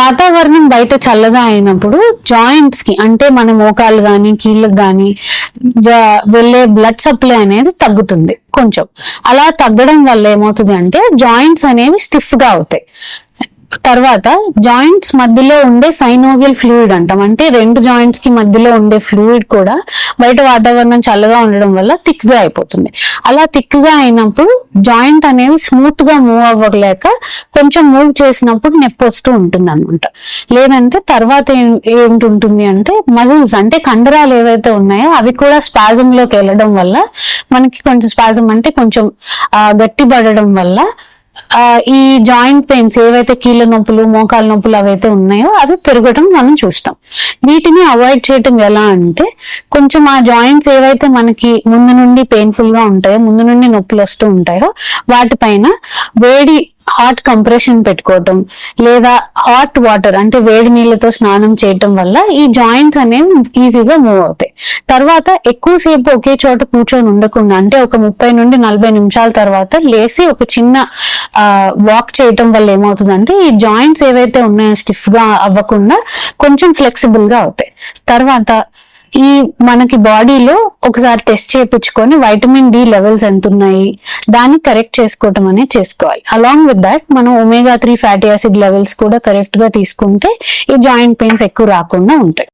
వాతావరణం బయట చల్లగా అయినప్పుడు జాయింట్స్కి అంటే మన మోకాలు కానీ కీళ్ళకి కానీ వెళ్ళే బ్లడ్ సప్లై అనేది తగ్గుతుంది కొంచెం. అలా తగ్గడం వల్ల ఏమవుతుంది అంటే జాయింట్స్ అనేవి స్టిఫ్గా అవుతాయి. తర్వాత జాయింట్స్ మధ్యలో ఉండే సైనోవియల్ ఫ్లూయిడ్ అంటాం. అంటే రెండు జాయింట్స్కి మధ్యలో ఉండే ఫ్లూయిడ్ కూడా బయట వాతావరణం చల్లగా ఉండడం వల్ల థిక్గా అయిపోతుంది. అలా థిక్గా అయినప్పుడు జాయింట్ అనేది స్మూత్గా మూవ్ అవ్వలేక కొంచెం మూవ్ చేసినప్పుడు నొప్పి వస్తూ ఉంటుంది అనమాట లేదంటే తర్వాత ఏం- అంటే మజిల్స్ అంటే కండరాలు ఏవైతే ఉన్నాయో అవి కూడా స్పాజంలోకి వెళ్ళడం వల్ల మనకి కొంచెం స్పాజం అంటే కొంచెం గట్టిపడడం గట్టి పడడం వల్ల ఈ జాయింట్ పెయిన్స్ ఏవైతే కీళ్ళ నొప్పులు మోకాల నొప్పులు అవైతే ఉన్నాయో అవి పెరగటం మనం చూస్తాం. వీటిని అవాయిడ్ చేయటం ఎలా అంటే కొంచెం ఆ జాయింట్స్ ఏవైతే మనకి ముందు నుండి పెయిన్ఫుల్గా ఉంటాయో ముందు నుండి నొప్పులు వస్తూ ఉంటాయో వాటిపైన వేడి హాట్ కంప్రెషన్ పెట్టుకోవటం లేదా హాట్ వాటర్ అంటే వేడి నీళ్ళతో స్నానం చేయటం వల్ల ఈ జాయింట్స్ అనేవి ఈజీగా మూవ్ అవుతాయి. తర్వాత ఎక్కువసేపు ఒకే చోట కూర్చొని ఉండకుండా అంటే ఒక ముప్పై నుండి నలభై నిమిషాల తర్వాత లేసి ఒక చిన్న వాక్ చేయటం వల్ల ఏమవుతుందంటే ఈ జాయింట్స్ ఏవైతే ఉన్నాయో స్టిఫ్గా అవ్వకుండా కొంచెం ఫ్లెక్సిబుల్గా అవుతాయి. తర్వాత ఈ మనకి బాడీలో ఒకసారి టెస్ట్ చేయించుకొని వైటమిన్ డి లెవెల్స్ ఎంత ఉన్నాయి దాన్ని కరెక్ట్ చేసుకోవటం అనేది చేసుకోవాలి. అలాంగ్ విత్ దాట్ మనం omega three fatty acid levels కూడా కరెక్ట్గా తీసుకుంటే ఈ జాయింట్ పెయిన్స్ ఎక్కువ రాకుండా ఉంటాయి.